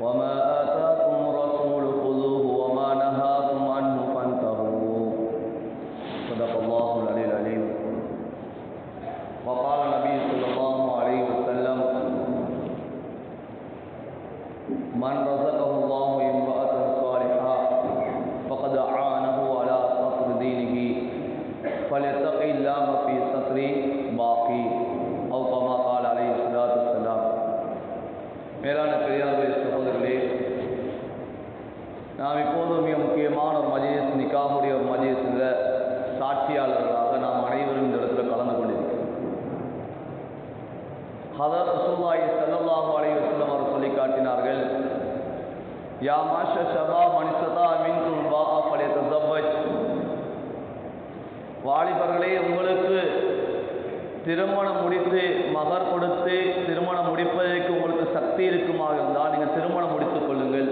وما آتاكم ஹதரத் ரசூலுல்லாஹி ஸல்லல்லாஹு அலைஹி வஸல்லம் அவர் சொல்லி காட்டினார்கள் யா மாஷ ஷபா மனிசதா மின்கும் பாஆ வாலிபர்களே உங்களுக்கு திருமணம் முடித்து மகர் கொடுத்து திருமணம் முடிப்பதற்கு உங்களுக்கு சக்தி இருக்குமாக இருந்தால் நீங்கள் திருமணம் முடித்துக் கொள்ளுங்கள்.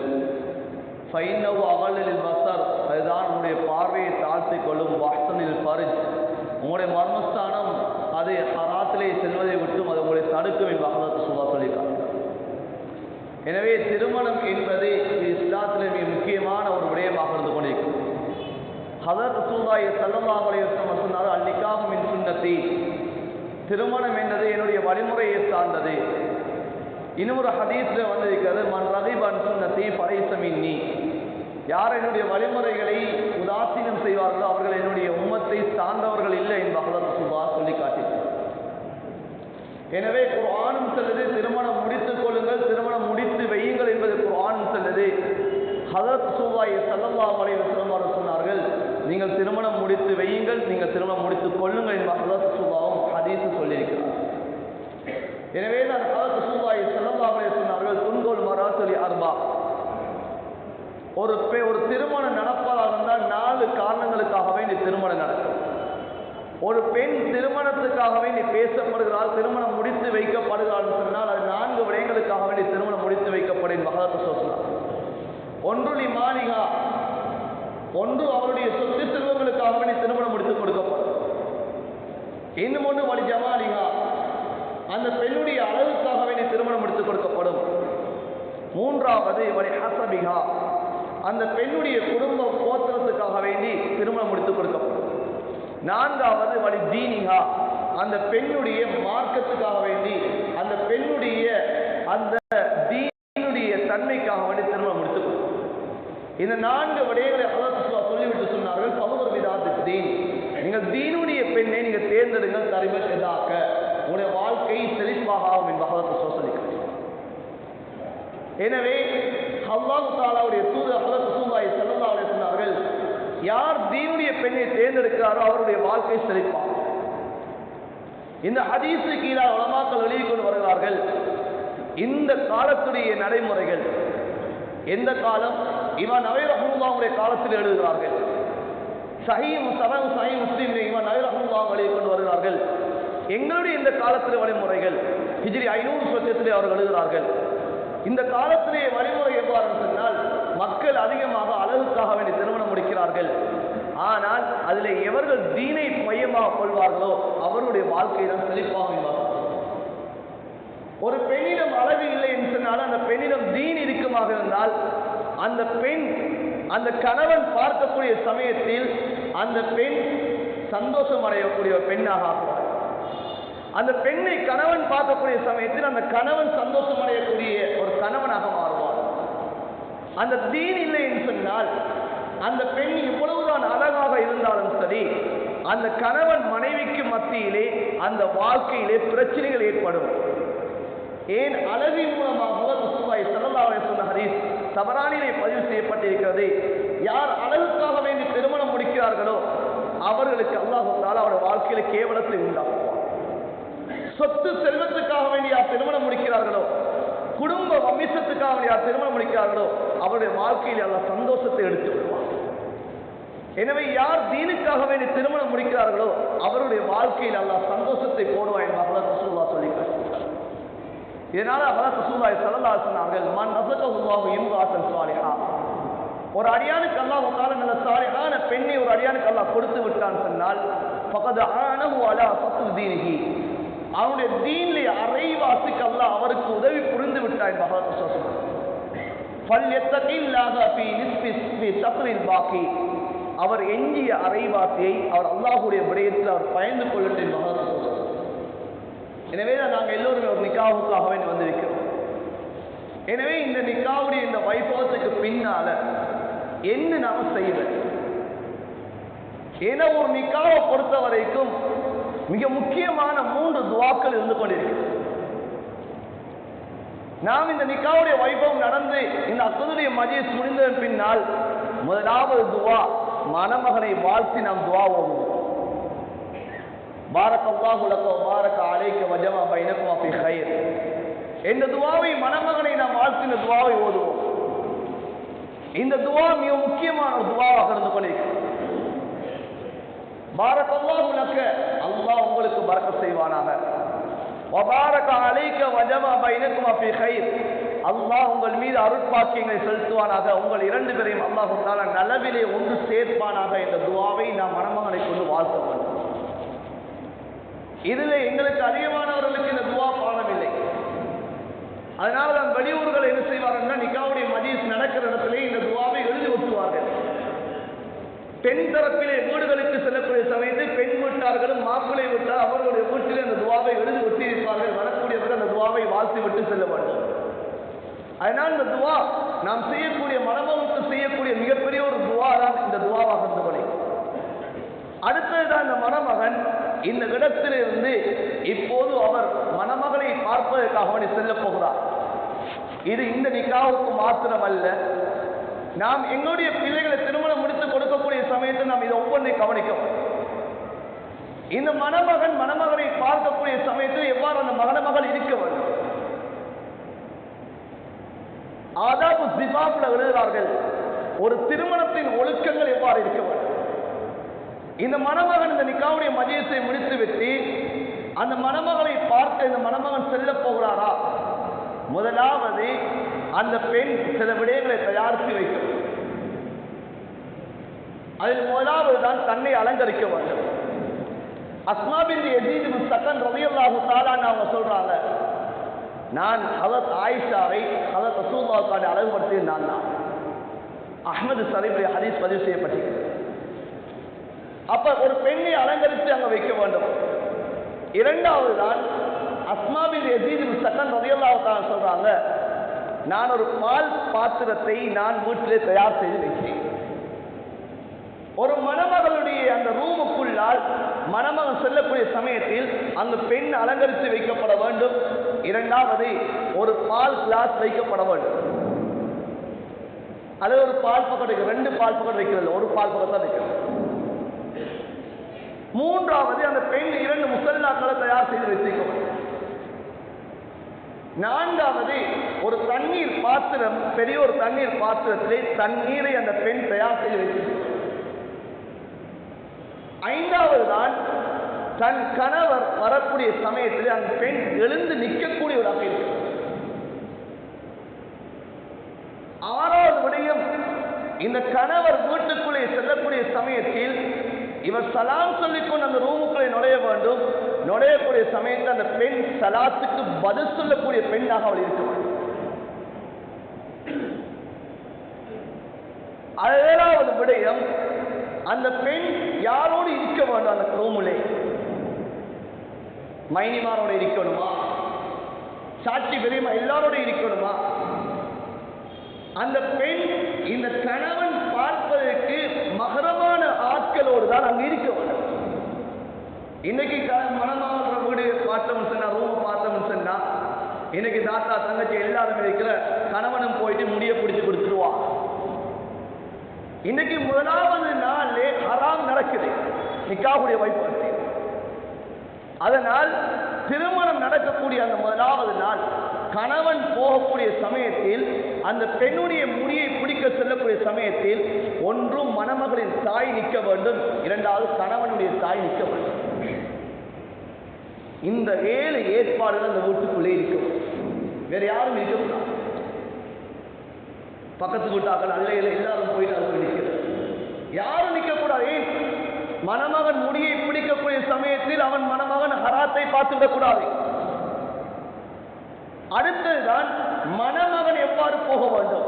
ஃபைனவ் அகலில் பசர் அதுதான் உங்களுடைய பார்வையை தாழ்த்தி கொள்ளும் வாசனில் பரிஜ். உங்களுடைய மர்மஸ்தானம் அது ஹராத்திலே செல்வதை விட்டும் அது உங்களை தடுக்கும் என்பதாக சுல்லா சொல்லியிருக்காங்க எனவே திருமணம் என்பது இது மிக முக்கியமான ஒரு விடயமாக இருந்து கொண்டிருக்கும் ஹதரத் ரசூல்லாய் சல்லல்லாஹு அலைஹி வஸல்லம் சொன்னார் அல் மின் சுன்னத்தி. திருமணம் என்பது என்னுடைய வழிமுறையை சார்ந்தது. இன்னொரு ஹதீஸில் வந்திருக்கிறது மன் ரகிபன் சுண்ணத்தி படைசமின் நீ யார் என்னுடைய வழிமுறைகளை உதாசீனம் செய்வார்களோ அவர்கள் என்னுடைய உம்மத்தை சார்ந்தவர்கள் இல்லை என்பதாக சுபா சொல்லி காட்டினார் எனவே குரானும் செல்லது திருமணம் முடித்துக் கொள்ளுங்கள் திருமணம் முடித்து வையுங்கள் என்பது குரானும் செல்லது. ஹதரத் சூவாய் சல்லல்லா அலைஹி வஸல்லம் சொன்னார்கள் நீங்கள் திருமணம் முடித்து வையுங்கள் நீங்கள் திருமணம் முடித்துக் கொள்ளுங்கள் என்ப ஹதரத் சூவாவும் ஹதீஸ் சொல்லியிருக்கிறார். எனவே தான் ஹதரத் சூவாய் சல்லல்லா அலைஹி சொன்னார்கள் துன்கோல் மராசலி அர்பா ஒரு பெ ஒரு திருமணம் நடப்பதாக இருந்தால் நாலு காரணங்களுக்காகவே நீ திருமணம் நடக்கும். ஒரு பெண் திருமணத்துக்காகவே நீ பேசப்படுகிறாள் திருமணம் முடித்து வைக்கப்படுகிறாள் சொன்னால் அது நான்கு விடயங்களுக்காகவே நீ திருமணம் முடித்து வைக்கப்படும் மகத்து ஒன்று நீ மாளிகா ஒன்று அவருடைய சொத்து செல்வங்களுக்காகவே நீ திருமணம் முடித்து கொடுக்கப்படும். இன்னும் ஒன்று வழி ஜமாலிகா அந்த பெண்ணுடைய அளவுக்காகவே நீ திருமணம் முடித்து கொடுக்கப்படும். மூன்றாவது வழி ஹசபிகா அந்த பெண்ணுடைய குடும்ப போத்திரத்துக்காக வேண்டி திருமணம் முடித்து கொடுக்கப்படும். நான்காவது வழி தீனிகா. அந்த பெண்ணுடைய மார்க்கத்துக்காக வேண்டி அந்த பெண்ணுடைய அந்த தீனுடைய தன்மைக்காக வேண்டி திருமணம் முடித்து கொடுக்கும். இந்த நான்கு விடயங்களை அல்லாஹ் சொல்லிவிட்டு சொன்னார்கள் பகுவர் விதாத்து தீன். நீங்கள் தீனுடைய பெண்ணை நீங்கள் தேர்ந்தெடுங்கள் தரிமல் எதாக்க உங்களுடைய வாழ்க்கை செழிப்பாக ஆகும் என்பதாக அல்லாஹ் எனவே அல்லாஹு தாலாவுடைய ஹலத் சொன்னார்கள் யார் தீனுடைய பெண்ணை தேர்ந்தெடுக்கிறாரோ அவருடைய வாழ்க்கை செழிப்பார் இந்த ஹதீஸு கீழாக உலமாக்கள் வெளியிட்டு கொண்டு வருகிறார்கள் இந்த காலத்துடைய நடைமுறைகள் எந்த காலம்? இவன் நவை ரஹமுல்லாவுடைய காலத்தில் எழுதுகிறார்கள். சஹீம் சரம் சஹீம் முஸ்லீம் இவன் நவை ரஹமுல்லாவும் வெளியிட்டு கொண்டு வருகிறார்கள். எங்களுடைய இந்த காலத்தில் வழிமுறைகள் ஹிஜ்ரி ஐநூறு சொச்சத்திலே அவர்கள் எழுதுகிறார்கள். இந்த காலத்திலே வழிமுறை மக்கள் அதிகமாக அழகுக்காக வேண்டி திருமணம் முடிக்கிறார்கள். ஆனால் அதில் எவர்கள் தீனை மையமாக கொள்வார்களோ அவருடைய வாழ்க்கை தான் செழிப்பாக ஒரு பெண்ணிடம் அழகு இல்லை என்று சொன்னால் அந்த பெண்ணிடம் தீன் இருக்குமாக இருந்தால் அந்த பெண் அந்த கணவன் பார்க்கக்கூடிய சமயத்தில் அந்த பெண் சந்தோஷம் அடையக்கூடிய பெண்ணாக ஆகிறார் அந்த பெண்ணை கணவன் பார்க்கக்கூடிய சமயத்தில் அந்த கணவன் சந்தோஷம் அடையக்கூடிய ஒரு கணவனாக மாறும் அந்த தீன் இல்லை என்று சொன்னால் அந்த பெண் இவ்வளவுதான் அழகாக இருந்தாலும் சரி அந்த கணவன் மனைவிக்கு மத்தியிலே அந்த வாழ்க்கையிலே பிரச்சனைகள் ஏற்படும். ஏன் அழகின் மூலமாக ரசூலுல்லாஹி ஸல்லல்லாஹு சொன்ன ஹரீஸ் தவறானிலே பதிவு செய்யப்பட்டிருக்கிறது. யார் அழகுக்காக வேண்டி திருமணம் முடிக்கிறார்களோ அவர்களுக்கு அல்லாஹ் அவருடைய வாழ்க்கையில கேவலத்தை உண்டாக்குவார் சொத்து செல்வத்துக்காக வேண்டி யார் திருமணம் முடிக்கிறார்களோ குடும்ப வம்சத்துக்காக யார் திருமணம் முடிக்கிறார்களோ அவருடைய வாழ்க்கையில் அல்ல சந்தோஷத்தை எடுத்து விடுவார் எனவே யார் தீனுக்காக வேண்டி திருமணம் முடிக்கிறார்களோ அவருடைய வாழ்க்கையில் அல்ல சந்தோஷத்தை போடுவார் என்பதாக ரசூலுல்லாஹ் சொல்லி காட்டுகிறார் இதனால ஹலத் ரசூலுல்லாஹி ஸல்லல்லாஹு அலைஹி சொன்னார்கள் மன் ரஸகஹுல்லாஹு சுவாரிகா ஒரு அடியானுக்கு அல்லா தால நல்ல சாலிஹான பெண்ணை ஒரு அடியானுக்கு அல்லா கொடுத்து விட்டான் சொன்னால் பக்கத்து ஆனவு அலா பத்து தீனிஹி. அவனுடைய தீனிலே அரைவாசிக்கு அல்ல அவருக்கு உதவி புரிந்து விட்டான் என்பதாக ரசூலுல்லாஹ் சொன்னார் ஃபல்யத்தகில்லாஹ ஃபீ நிஸ்பி ஃபீ பாக்கி அவர் எஞ்சிய அரைவாசியை அவர் அல்லாஹுடைய விடயத்தில் அவர் பயந்து கொள்ளட்டும் என்று எனவே நாங்கள் எல்லோருமே ஒரு நிக்காவுக்காக வேண்டி வந்திருக்கிறோம். எனவே இந்த நிக்காவுடைய இந்த வைபவத்துக்கு பின்னால என்ன நாம செய்யல ஏன்னா ஒரு நிக்காவை பொறுத்த வரைக்கும் மிக முக்கியமான மூன்று துவாக்கள் இருந்து கொண்டிருக்கு நாம் இந்த நிக்காவுடைய வைபவம் நடந்து இந்த அசதுடைய மஜிஸ் முடிந்ததன் பின்னால் முதலாவது துவா மணமகனை வாழ்த்தி நாம் துவா ஓடுவோம் பாரக் அல்லாஹு லக வ பாரக அலைக்க வஜமா பைனக்கும் அப்படி கயிர் இந்த துவாவை மணமகனை நாம் வாழ்த்தி இந்த துவாவை ஓதுவோம். இந்த துவா மிக முக்கியமான ஒரு துவாவாக இருந்து கொண்டிருக்கிறது. பாரக் அல்லாஹு அல்லாஹ் உங்களுக்கு பறக்க செய்வானாக. வபாரக அலைக்க வஜமா பைனகுமா ஃபி கைர். அல்லாஹ் உங்கள் மீது அருட்பாக்கியங்களை செலுத்துவானாக. உங்கள் இரண்டு பேரையும் அல்லாஹு தாலா நலவிலே ஒன்று சேர்ப்பானாக. என்ற துவாவை நாம் மணமகனை கொண்டு வாழ்த்த வேண்டும். இதில் எங்களுக்கு அதிகமானவர்களுக்கு இந்த துவா பாடமில்லை. அதனால தான் வெளியூர்கள் என்ன செய்வார்கள் நிக்காவுடைய மஜீஸ் நடக்கிற இடத்திலே இந்த துவாவை எழுதி ஒட்டுவார்கள். பெண் தரப்பிலே வீடுகளுக்கு செல்லக்கூடிய சமயத்தில் பெண் வீட்டார்களும் மாப்பிள்ளை விட்டால் அவர்களுடைய வீட்டிலே அந்த துவாவை எழுதி ஒட்டியிருப்பார்கள் வரக்கூடியவர்கள் அந்த துவாவை வாழ்த்து விட்டு செல்ல வேண்டும் அதனால் இந்த துவா நாம் செய்யக்கூடிய மனமவுக்கு செய்யக்கூடிய மிகப்பெரிய ஒரு துவா தான் இந்த துவாவாக இருந்தவனை கொண்டே அடுத்ததுதான் இந்த மணமகன் இந்த இடத்திலிருந்து இப்போது அவர் மணமகனை பார்ப்பதற்காக அவனை செல்ல போகிறார். இது இந்த நிக்காவுக்கு அல்ல நாம் எங்களுடைய பிள்ளைகளை திருமணம் சமயத்தில் நாம் இதை ஒவ்வொன்றையும் கவனிக்கும் இந்த மணமகன் மணமகனை பார்க்கக்கூடிய சமயத்தில் எவ்வாறு அந்த மணமகள் இருக்க வேண்டும்? ஆதாபு திபாப்ல எழுதுகிறார்கள் ஒரு திருமணத்தின் ஒழுக்கங்கள் எவ்வாறு இருக்க வேண்டும்? இந்த மணமகன் இந்த நிக்காவுடைய மதியத்தை முடித்து விட்டு அந்த மணமகளை பார்க்க இந்த மணமகன் செல்ல போகிறாரா? முதலாவது அந்த பெண் சில விடயங்களை தயாரித்து வைக்கும் அதில் முதலாவது தான் தன்னை அலங்கரிக்க வேண்டும். அஸ்மாபின் எஜீது சக்கன் ரவியல்லாஹு தாலான்னு அவங்க சொல்றாங்க நான் ஹலத் ஆயிஷாவை ஹலத் ரசூல்லாவுக்கான அழகுபடுத்தியது நான் தான். அஹ்மது சரீபுடைய ஹதீஸ் பதிவு செய்யப்பட்டிருக்கிறது அப்ப ஒரு பெண்ணை அலங்கரித்து அங்க வைக்க வேண்டும். இரண்டாவது தான் அஸ்மாபின் எஜீது சக்கன் ரவியல்லாஹு சொல்றாங்க நான் ஒரு பால் பாத்திரத்தை நான் வீட்டிலே தயார் செய்து வைக்கிறேன். ஒரு மணமகளுடைய அந்த ரூமுக்குள்ளால் மணமகன் செல்லக்கூடிய சமயத்தில் அந்த பெண் அலங்கரித்து வைக்கப்பட வேண்டும். இரண்டாவது ஒரு பால் கிளாஸ் வைக்கப்பட வேண்டும். அது ஒரு பால் பக்கம் ரெண்டு பால் பக்கம் வைக்கிறது ஒரு பால் பக்கம் தான் வைக்கிறது மூன்றாவது அந்த பெண் இரண்டு முசல்லாக்களை தயார் செய்து வைத்திருக்க நான்காவது ஒரு தண்ணீர் பாத்திரம் பெரிய ஒரு தண்ணீர் பாத்திரத்திலே தண்ணீரை அந்த பெண் தயார் செய்து வைத்திருக்கிறார் ஐந்தாவது தான் தன் கணவர் வரக்கூடிய சமயத்தில் அந்த பெண் எழுந்து நிற்கக்கூடியவராக இருக்கிறார் ஆறாவது விடயம் இந்த கணவர் வீட்டுக்குள்ளே செல்லக்கூடிய சமயத்தில் இவர் சலாம் சொல்லிக்கொண்டு அந்த ரூமுக்குள்ளே நுழைய வேண்டும். நுழையக்கூடிய சமயத்தில் அந்த பெண் சலாத்துக்கு பதில் சொல்லக்கூடிய பெண்ணாக அவள் இருக்க வேண்டும். ஏழாவது விடயம் அந்த பெண் யாரோடு இருக்க வேண்டும் அந்த ரூமுலே மைனிமாரோட இருக்கணுமா? சாட்சி பெரியமா எல்லாரோட இருக்கணுமா? அந்த பெண் இந்த கணவன் பார்ப்பதற்கு மகரமான ஆட்களோடு தான் அங்கு இருக்க வேண்டும். இன்னைக்கு மனமாகிற வீடு பார்த்தோம்னு சொன்னா ரூம் பார்த்தோம்னு சொன்னா இன்னைக்கு தாத்தா தங்கச்சி எல்லாருமே இருக்கிற கணவனும் போயிட்டு முடிய பிடிச்சு கொடுத்துருவான். இன்னைக்கு முதலாவது நாளே ஹராம் நடக்குது. நிக்காவுடைய வைப்பது அதனால் திருமணம் நடக்கக்கூடிய அந்த முதலாவது நாள் கணவன் போகக்கூடிய சமயத்தில் அந்த பெண்ணுடைய முடியை பிடிக்க செல்லக்கூடிய சமயத்தில் ஒன்றும் மணமகளின் தாய் நிற்க வேண்டும் இரண்டாவது கணவனுடைய தாய் நிற்க வேண்டும். இந்த ஏழு ஏற்பாடுகள் அந்த வீட்டுக்குள்ளே இருக்கும் வேற யாரும் இருக்கக்கூடாது பக்கத்து வீட்டாக்கள் அல்லையில எல்லாரும் போயிட்டு அது நிற்கிறது யாரும் நிற்கக்கூடாது. மணமகன் முடியை பிடிக்கக்கூடிய சமயத்தில் அவன் மணமகன் ஹராத்தை பார்த்து விடக்கூடாது. அடுத்ததுதான் மணமகன் எவ்வாறு போக வேண்டும்?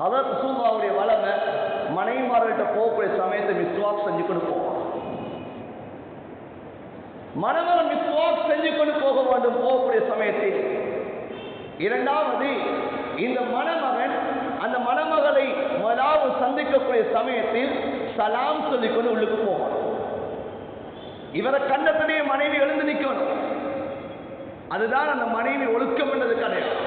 ஹதர் சூபாவுடைய வளமை மனைவிமார்கள்ட்ட போகக்கூடிய சமயத்தை மிஸ்வாக் செஞ்சு கொண்டு போவான். மணமகன் மிஸ்வாக் செஞ்சு கொண்டு போக வேண்டும் போகக்கூடிய சமயத்தில். இரண்டாவது இந்த மணமகன் அந்த மணமகளை முதலாவது சந்திக்கக்கூடிய சமயத்தில் சலாம் சொல்லிக்கொண்டு உள்ளுக்கு போகணும் இவரை கண்டத்திலேயே மனைவி எழுந்து நிற்கணும் அதுதான் அந்த மனைவி ஒழுக்கம் என்றது கிடையாது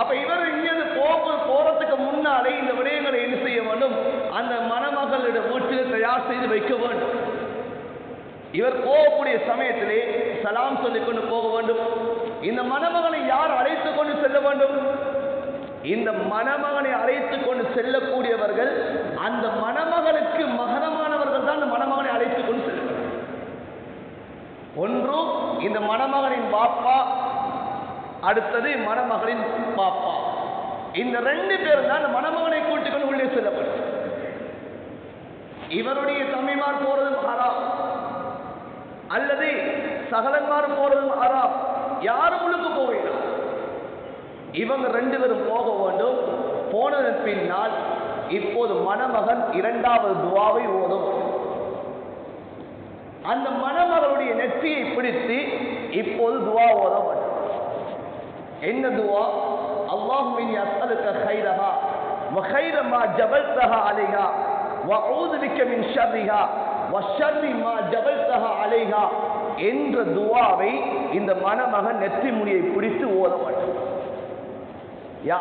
அப்ப இவர் இங்கிருந்து போக போறதுக்கு முன்னாலே இந்த விடயங்களை என்ன செய்ய வேண்டும்? அந்த மணமகளிட வீட்டில் தயார் செய்து வைக்க வேண்டும். இவர் போகக்கூடிய சமயத்திலே சலாம் சொல்லிக் கொண்டு போக வேண்டும். இந்த மணமகனை யார் அழைத்து கொண்டு செல்ல வேண்டும்? இந்த மணமகனை அழைத்து கொண்டு செல்லக்கூடியவர்கள் அந்த மணமகனுக்கு மகனமானவர்கள் தான் அந்த மணமகனை அழைத்து கொண்டு செல்ல ஒன்றும் ஒன்று இந்த மணமகனின் பாப்பா அடுத்தது மணமகளின் பாப்பா. இந்த ரெண்டு பேரும் தான் அந்த மணமகனை கூட்டிக்கொண்டு உள்ளே செல்லப்படும் இவருடைய தம்பிமார் போறதும் ஹராம். அல்லது சகலன்மார் போறதும் ஹராம். யாரும் உள்ளுக்கு போவேண்டும் இவங்க ரெண்டு பேரும் போக வேண்டும். போனதன் பின்னால் இப்போது மணமகன் இரண்டாவது துவாவை ஓதும். அந்த மணமகளுடைய நெற்றியை பிடித்து இப்போது துவா ஓத என்ன துவா? அல்லாஹுவின் அசலுக்க ஹைரஹா வஹைரமா ஜபல்தஹா அலைஹா வஊது பிக்க மின் ஷர்ரிஹா வஷர்ரி மா ஜபல்தஹா அலைஹா. என்ற துவாவை இந்த மணமகன் நெற்றி முடியை பிடித்து ஓத மாட்டான். யா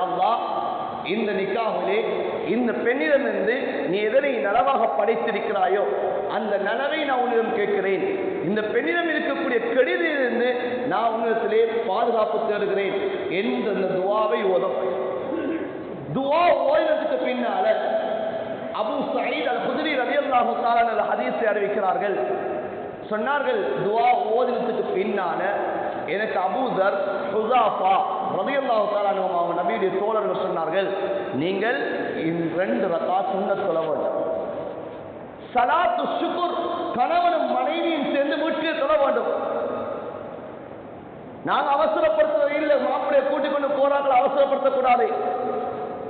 இந்த நிக்காவிலே இந்த பெண்ணிடமிருந்து நீ எதனை நலவாக படைத்திருக்கிறாயோ அந்த நலவை நான் உன்னிடம் கேட்கிறேன். இந்த பெண்ணிடம் இருக்கக்கூடிய கெடுதியிலிருந்து நான் உன்னிடத்திலே பாதுகாப்பு தேடுகிறேன் என்ற அந்த துவாவை ஓதம் துவா ஓய்வதற்கு பின்னால அபு சயீத் அல் குதிரி ரலியல்லாஹு தஆலா அந்த ஹதீஸை அறிவிக்கிறார்கள். சொன்னார்கள் துவா ஓதினத்துக்கு பின்னால எனக்கு அபூதர் ஹுசாஃபா ரலியல்லாஹு தஆலா அவங்க நபியுடைய தோழர்கள் சொன்னார்கள் நீங்கள் ரெண்டு ரக்கா சுன்னத் தொழ வேண்டும். சலாத்து சுக்குர் கணவனும் மனைவியும் சேர்ந்து வீட்டில் தொழ வேண்டும். நாங்க அவசரப்படுத்துறது இல்லை மாப்பிளைய கூட்டிக் கொண்டு போறார்கள் அவசரப்படுத்தக்கூடாது.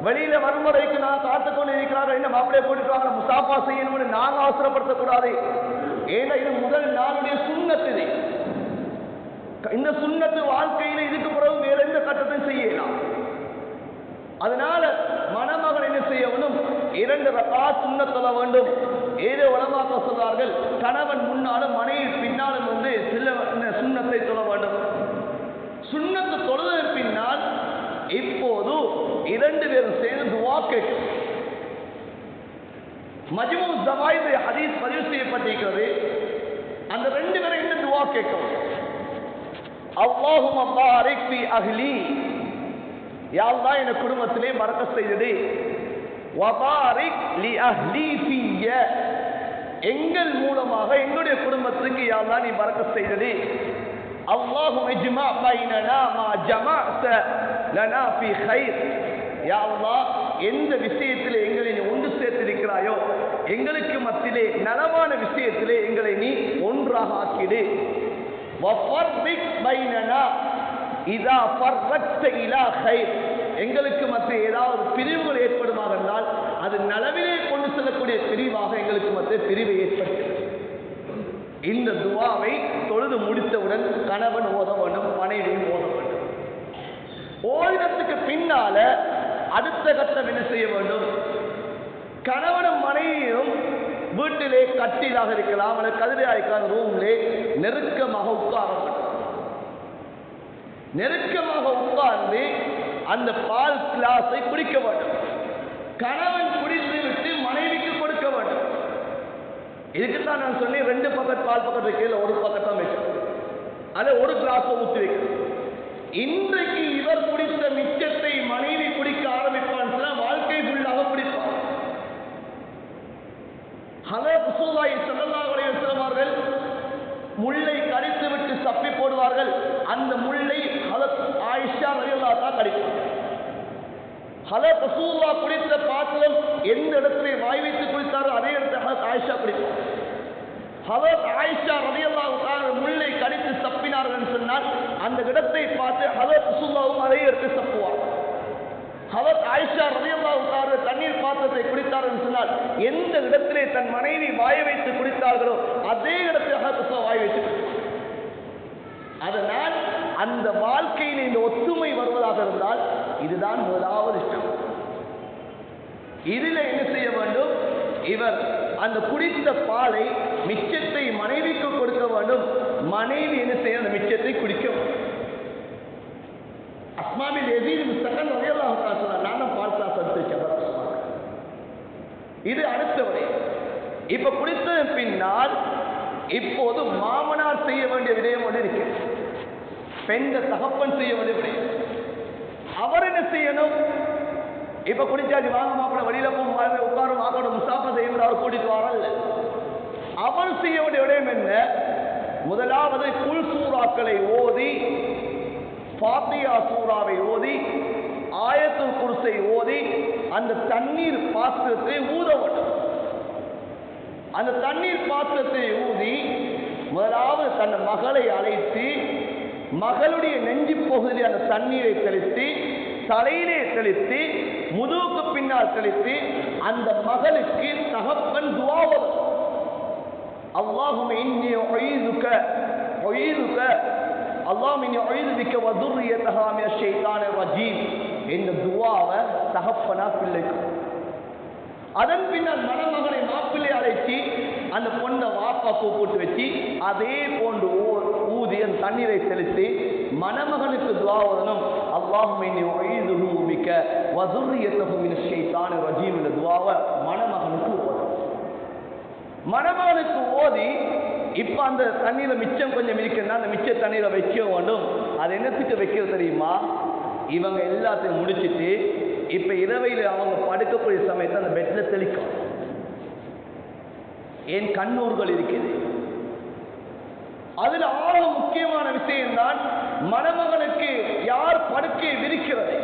வெளியில வன்முறைக்கு நான் காத்துக்கொண்டு இருக்கிறார்கள் என்ன மாப்பிளைய கூட்டிட்டு வாங்க முசாஃபா செய்யணும்னு நாங்க அவசரப்படுத்தக்கூடாது. ஏன்னா இது முதல் நாளுடைய சுண்ணத்து இது இந்த சுண்ணத்து வாழ்க்கையில இதுக்கு பிறகு வேற எந்த கட்டத்தையும் செய்யலாம். அதனால மணமகன் என்ன செய்யவனும் இரண்டு ரகா சுண்ண சொல்ல வேண்டும். ஏதோ உலமாக்க சொல்வார்கள் கணவன் முன்னாலும் மனைவி பின்னாலும் வந்து சில சுண்ணத்தை சொல்ல வேண்டும். சுண்ணத்து தொழுதற்கு பின்னால் இப்போது இரண்டு பேரும் சேர்ந்து துவா கேட்கும். மஜ்மு ஜவாயிது ஹதீஸ் பதிவு செய்யப்பட்டிருக்கிறது. அந்த ரெண்டு பேரும் என்ன துவா கேட்கும் அல்லாஹும் பாரிக் ஃபி அஹ்லி. யாழ்தான் என் குடும்பத்திலே மறக்க செய்தது. வபாரிக் லி அஹ்லி ஃபிய. எங்கள் மூலமாக எங்களுடைய குடும்பத்துக்கு யாழ்தான் நீ மறக்க செய்தது. அல்லாஹும் இஜ்மா பைனனா மா ஜமாஅத லனா ஃபி கைர் யா அல்லாஹ் எந்த விஷயத்தில் எங்களை நீ ஒன்று சேர்த்திருக்கிறாயோ எங்களுக்கு மத்தியிலே நலமான விஷயத்திலே எங்களை நீ ஒன்றாக ஆக்கிடு. இதா ஃபர்ரக்த இலா கைர். எங்களுக்கு மத்திய ஏதாவது பிரிவுகள் ஏற்படுமாக இருந்தால் அது நலவிலே கொண்டு செல்லக்கூடிய பிரிவாக எங்களுக்கு மத்திய பிரிவை ஏற்படுத்துகிறது. இந்த துவாவை தொழுது முடித்தவுடன் கணவன் ஓத வேண்டும் மனைவியும் ஓத வேண்டும். ஓதினத்துக்கு பின்னால அடுத்த கட்டம் என்ன செய்ய வேண்டும்? கணவனும் மனைவியும் வீட்டிலே கட்டிலாக இருக்கலாம் அல்லது கதிரையாக ரூம்லே நெருக்கமாக உட்கார வேண்டும் நெருக்கமாக உட்கார்ந்து அந்த பால் கிளாஸை குடிக்க வேண்டும். கணவன் குடித்து விட்டு மனைவிக்கு கொடுக்க வேண்டும். இதுக்குத்தான் நான் சொன்னேன் ரெண்டு பக்கத்து பால் பக்கத்து வைக்கல ஒரு பக்கத்தான் வைக்கணும். அதை ஒரு கிளாஸ் ஊற்றி வைக்கணும். இன்றைக்கு இவர் குடித்த மிச்சத்தை மனைவி குடிக்க ஆரம்பிப்பான் சொன்னா வாழ்க்கை ஃபுல்லாக குடிப்பான் ஹலோ குசூலாய் செல்லல்லாவுடைய சிலவார்கள் முள்ளை கடித்து விட்டு சப்பி போடுவார்கள். அந்த முள்ளை ஹலத் ஆயிஷா ரயல்லா தான் கடிக்கும். ஹல ரசூல்லா குடித்த பாத்திரம் எந்த இடத்துல வாய் வைத்து குடித்தாரோ அதே இடத்துல ஹலத் ஆயிஷா குடிப்பார் ஹலத் ஆயிஷா ரலியல்லாஹு தஆலா முள்ளை கடித்து சப்பினார்கள் சொன்னால் அந்த இடத்தை பார்த்து ஹலத் ரசூல்லாவும் அதே எடுத்து சப்புவார். ஹலத் ஆயிஷா ரலியல்லாஹு தண்ணீர் பாத்திரத்தை குடித்தார்கள் சொன்னால் எந்த இடத்திலே தன் மனைவி வாய வைத்து குடித்தார்களோ அதே இடத்தில் ஹதரத் வாய வைத்து அதனால் அந்த வாழ்க்கையில் இந்த ஒத்துமை வருவதாக இருந்தால் இதுதான் முதலாவது இஷ்டம். இதில் என்ன செய்ய வேண்டும்? இவர் அந்த குடித்த பாலை மிச்சத்தை மனைவிக்கு கொடுக்க வேண்டும். மனைவி என்ன செய்ய அந்த மிச்சத்தை குடிக்க வேண்டும் அஸ்மாபில் எதிர் முஸ்தகன் ரலியல்லாஹு தஆலா சொன்னார். நான் தான் பால் இது அடுத்த வரை இப்ப குடித்த பின்னால் இப்போது மாமனார் செய்ய வேண்டிய விடயம் ஒன்று இருக்கு. பெண்கள் தகப்பன் செய்ய வேண்டிய விடயம். அவர் என்ன செய்யணும்? இப்ப குடிச்சாச்சு வாங்க மாப்பிள்ள வெளியில போகும் உட்காரும் வாக்கோட முசாஃபா செய்யும் அவர் கூட்டிட்டு வரல. அவர் செய்ய வேண்டிய விடயம் என்ன? முதலாவது குல் சூறாக்களை ஓதி பாத்தியா சூறாவை ஓதி ஆயத்துல் குருசை ஓதி அந்த தண்ணீர் பாத்திரத்தை ஊத வேண்டும். அந்த தண்ணீர் பாத்திரத்தை ஊதி முதலாவது தன் மகளை அழைத்து மகளுடைய நெஞ்சு பகுதியில் அந்த தண்ணீரை தெளித்து தலையிலே தெளித்து முதுகுக்கு பின்னால் தெளித்து அந்த மகளுக்கு தகப்பன் துவாவது அல்லாஹும் இன்னி ஒய்துக்க ஒய்துக்க அல்லாஹ் இன்னி ஒய்துவிக்க வதுர்ரியத்தகா மின ஷைத்தான ரஜீம் இந்த துவாவை தகப்பனா பிள்ளைக்கு அதன் பின்னர் மணமகனை மாப்பிள்ளை அழைச்சி அந்த பொண்ணை வாப்பா கூப்பிட்டு வச்சு அதே போன்று ஊ- ஊதி அந்த தண்ணீரை தெளித்து மணமகனுக்கு துவாவதனும் அல்லாஹுமினி ஒய்துஹு மிக்க வதுர்ரியத்தகு மின ஷைத்தான ரஜீம் இந்த துவாவை மணமகனுக்கு ஓதும் மணமகனுக்கு ஓதி இப்ப அந்த தண்ணீரை மிச்சம் கொஞ்சம் இருக்குன்னா அந்த மிச்ச தண்ணீரை வைக்க வேண்டும். அது என்னத்துக்கு வைக்கிறது தெரியுமா? இவங்க எல்லாத்தையும் முடிச்சிட்டு இப்ப இரவையில் அவங்க படுக்கக்கூடிய சமயத்தை அந்த பெட்ல தெளிக்கும். ஏன் கண்ணூர்கள் இருக்குது. அதில் ஆக முக்கியமான விஷயம் தான் மணமகனுக்கு யார் படுக்கை விரிக்கிறது?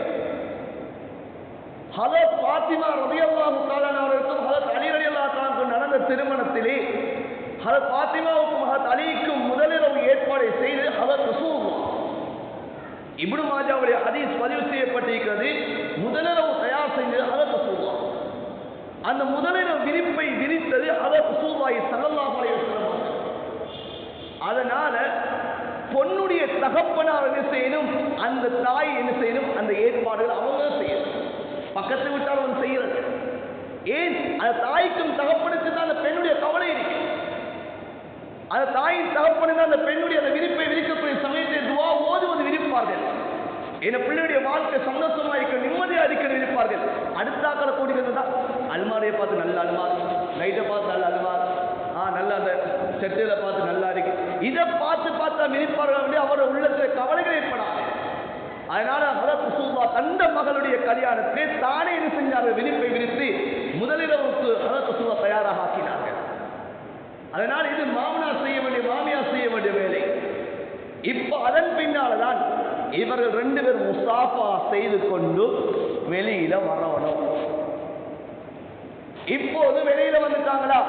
ஹதத் பாத்திமா ரலியல்லாஹு தஆலா அவர்களுக்கும் ஹதத் அலி ரலியல்லாஹு தஆலாவுக்கும் அந்த திருமணத்திலே ஹரத் பாத்திமாவுக்கும் ஹரத் அலிக்கும் முதலிரவு ஏற்பாடை செய்து ஹரத் ரசூலுல்லாஹ் இப்னு மாஜாவுடைய ஹதீஸ் பதிவு செய்யப்பட்டிருக்கிறது. முதலிரவு தயார் செய்தது ஹரத் ரசூலுல்லாஹ் அந்த முதலிரவு விரிப்பை விரித்தது ஹரத் ரசூலுல்லாஹி ஸல்லல்லாஹு அலைஹி வஸல்லம் அதனால பொண்ணுடைய தகப்பனார் என்ன செய்யணும்? அந்த தாய் என்ன செய்யணும்? அந்த ஏற்பாடுகள் அவங்க செய்யணும். பக்கத்து விட்டால் அவன் செய்யறது. ஏன்? அந்த தாய்க்கும் தகப்பனுக்கு தான் அந்த பெண்ணுடைய கவலை இருக்கு. அந்த தாயின் தகப்பனுக்கு அந்த பெண்ணுடைய அந்த விரிப்பை விரிக்கக்கூடிய சமயத்தை துவா ஓதுவது விரிப்பார்கள். என் பிள்ளையுடைய வாழ்க்கை சந்தோஷமா இருக்க நிம்மதியா இருக்க விரிப்பார்கள். அடுத்தாக்களை கூடிக்கிறது தான் அல்மாரியை பார்த்து நல்ல அல்மார் லைட்டை பார்த்து நல்ல அல்மார் ஆ நல்ல அந்த செட்டில பார்த்து நல்லா இருக்கு. இதை பார்த்து பார்த்தா விரிப்பார்கள் அப்படி அவரோட உள்ளத்தில் கவலைகள் ஏற்படாது. அதனால ஹரத் சுல்வா தந்த மகளுடைய கல்யாணத்தை தானே என்ன செஞ்சார்கள்? விரிப்பை விரித்து முதலிரவுக்கு ஹரத் ரசூலுல்லாஹ் தயாராக ஆக்கினார்கள் அதனால் இது மாமனார் செய்ய வேண்டிய மாமியார் செய்ய வேண்டிய வேலை. இப்போ அதன் பின்னால தான் இவர்கள் ரெண்டு பேரும் முசாஃபா செய்து கொண்டு வெளியில வரணும். இப்போது வெளியில வந்துட்டாங்களா?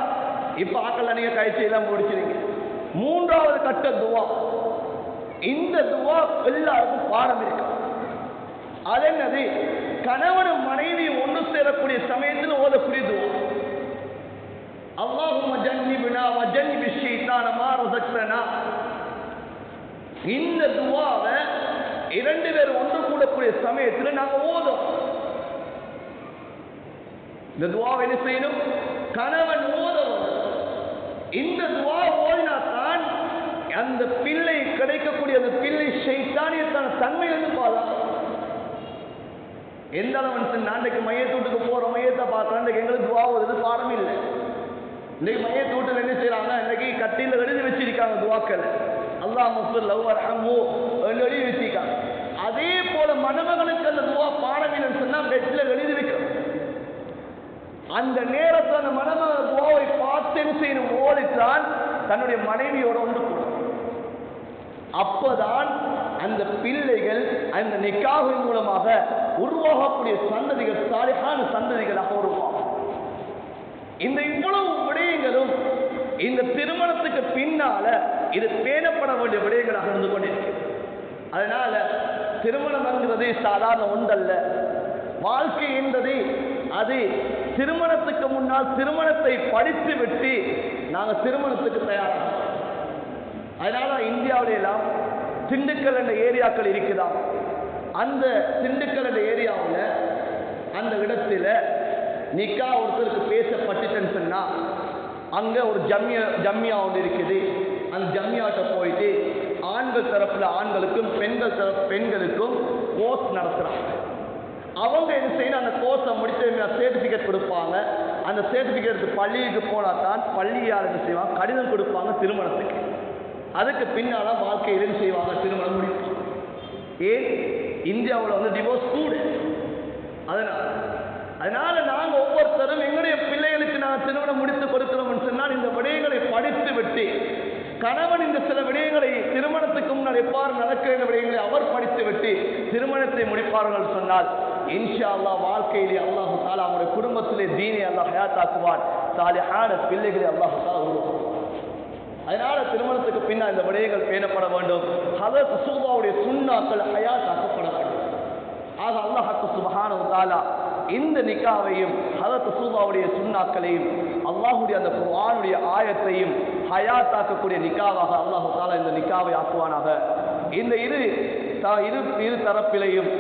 இப்ப ஆக்கல நீங்க கழிச்சு எல்லாம் முடிச்சிருங்க. மூன்றாவது கட்ட துவா. இந்த துவா எல்லாருக்கும் பாடம் இருக்கு. அது என்னது? கணவனும் மனைவி ஒன்று சேரக்கூடிய சமயத்தில் ஓதக்கூடிய துவா. அல்லாஹும்ம ஜன்னிபினா வஜன்னிபி ஷைத்தான மா ரஸக்தனா இந்த துவாவை இரண்டு பேர் ஒன்று கூடக்கூடிய சமயத்தில் நாங்க ஓதும் இந்த துவாவை என்ன செய்யணும்? கணவன் ஓதவும் இந்த துவா ஓதினாத்தான் அந்த பிள்ளை கிடைக்கக்கூடிய அந்த பிள்ளை ஷைத்தானியத்தான தன்மையிலிருந்து பாதுகாக்கும் எந்த அளவு நாளைக்கு மையத்தூட்டுக்கு போற மையத்தை பார்த்தா எங்களுக்கு துவா ஓதுறது பாடம் இல்லை. இன்னைக்கு மையத்தூட்டில் என்ன செய்யறாங்க இன்னைக்கு கட்டில எழுதி வச்சிருக்காங்க துவாக்கள். அல்லாஹ் முஃபிர் லவ் அர்ஹமு எழுதி வச்சிருக்காங்க. அதே போல மணமகனுக்கு அந்த துவா பாடம் இல்லைன்னு சொன்னா பெட்ல எழுதி வைக்கணும். அந்த நேரத்தில் அந்த மணமக துவாவை பார்த்து என்ன செய்யணும்? ஓடித்தான் தன்னுடைய மனைவியோட ஒன்று கூடும். அப்பதான் அந்த பிள்ளைகள் அந்த நிக்காவின் மூலமாக உருவாகக்கூடிய சந்ததிகள் சாலிகான சந்ததிகளாக உருவாகும். இந்த இவ்வளவு விடயங்களும் இந்த திருமணத்துக்கு பின்னால இது பேணப்பட வேண்டிய விடயங்களாக இருந்து கொண்டிருக்கிறது. அதனால திருமணம் என்கிறது சாதாரண ஒன்றல்ல. வாழ்க்கை என்பது அது திருமணத்துக்கு முன்னால் திருமணத்தை படித்து விட்டு நாங்கள் திருமணத்துக்கு தயாராக அதனால இந்தியாவில எல்லாம் திண்டுக்கல் என்ற ஏரியாக்கள் இருக்குதா? அந்த திண்டுக்கல் என்ற ஏரியாவில் அந்த இடத்துல நிக்கா ஒருத்தருக்கு அங்கே ஒரு ஜம்மியா ஜம்மியா ஒன்று இருக்குது. அந்த ஜம்மியாட்ட போயிட்டு ஆண்கள் தரப்பில் ஆண்களுக்கும் பெண்கள் தரப்பு பெண்களுக்கும் கோர்ஸ் நடத்துகிறாங்க அவங்க என்ன செய்யணும்? அந்த கோர்ஸை முடித்த சர்டிஃபிகேட் கொடுப்பாங்க. அந்த சர்டிஃபிகேட் பள்ளிக்கு போனால் தான் பள்ளியார் என்ன செய்வாங்க? கடிதம் கொடுப்பாங்க திருமணத்துக்கு. அதுக்கு பின்னால் வாழ்க்கையில் என்ன செய்வாங்க? திருமணம் முடிப்பாங்க. ஏன்? இந்தியாவில் வந்து டிவோர்ஸ் கூட. அதனால் அதனால நாங்கள் ஒவ்வொருத்தரும் எங்களுடைய பிள்ளைகளுக்கு நான் திருமணம் முடித்து கொடுக்கிறோம் சொன்னால் இந்த விடயங்களை படித்து விட்டு கணவன் இந்த சில விடயங்களை திருமணத்துக்கு முன்னால் எவ்வாறு நடக்கிற விடயங்களை அவர் படித்து விட்டு திருமணத்தை முடிப்பார்கள் சொன்னால் இன்ஷா அல்லாஹ் வாழ்க்கையிலே அல்லாஹு தாலா அவருடைய குடும்பத்திலே தீனை அல்லாஹ் ஹயாத்தாக்குவான் சாலிஹான பிள்ளைகளை அல்லாஹு தாலா உருவாக்குவான். அதனால திருமணத்துக்கு பின்னால் இந்த விடயங்கள் பேணப்பட வேண்டும். ஹதரத் ரசூலுல்லாஹ்வுடைய சுண்ணாக்கள் ஹயாத்தாக்கப்பட வேண்டும். ஆக அல்லாஹ் சுபஹான தாலா இந்த நிக்காவையும் ஹதரத் சூபாவுடைய சுண்ணாக்களையும் அல்லாஹுடைய அந்த குர்ஆனுடைய ஆயத்தையும் ஹயாத்தாக்கக்கூடிய நிக்காவாக அல்லாஹ் தாலா இந்த நிக்காவை ஆக்குவானாக. இந்த இரு த- இரு இரு தரப்பிலையும்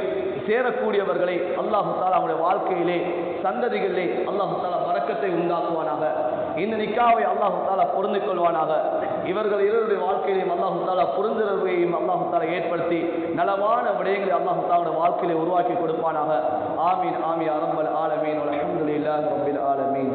சேரக்கூடியவர்களை அல்லாஹு தாலா அவருடைய வாழ்க்கையிலே சந்ததிகளிலே அல்லாஹு தாலா வரக்கத்தை உண்டாக்குவானாக. இந்த நிக்காவை அல்லாஹு தாலா பொருந்து கொள்வானாக. இவர்கள் இருவருடைய வாழ்க்கையிலையும் அல்லாஹு தாலா புரிந்துணர்வையும் அல்லாஹு தாலா ஏற்படுத்தி நலமான விடயங்களை அல்லாஹு தாலோட வாழ்க்கையிலே உருவாக்கி கொடுப்பானாக. ஆமீன் ஆமி அரம்பல் ஆலமீன். அலமதுல்லாஹி ரப்பில் ஆலமீன்.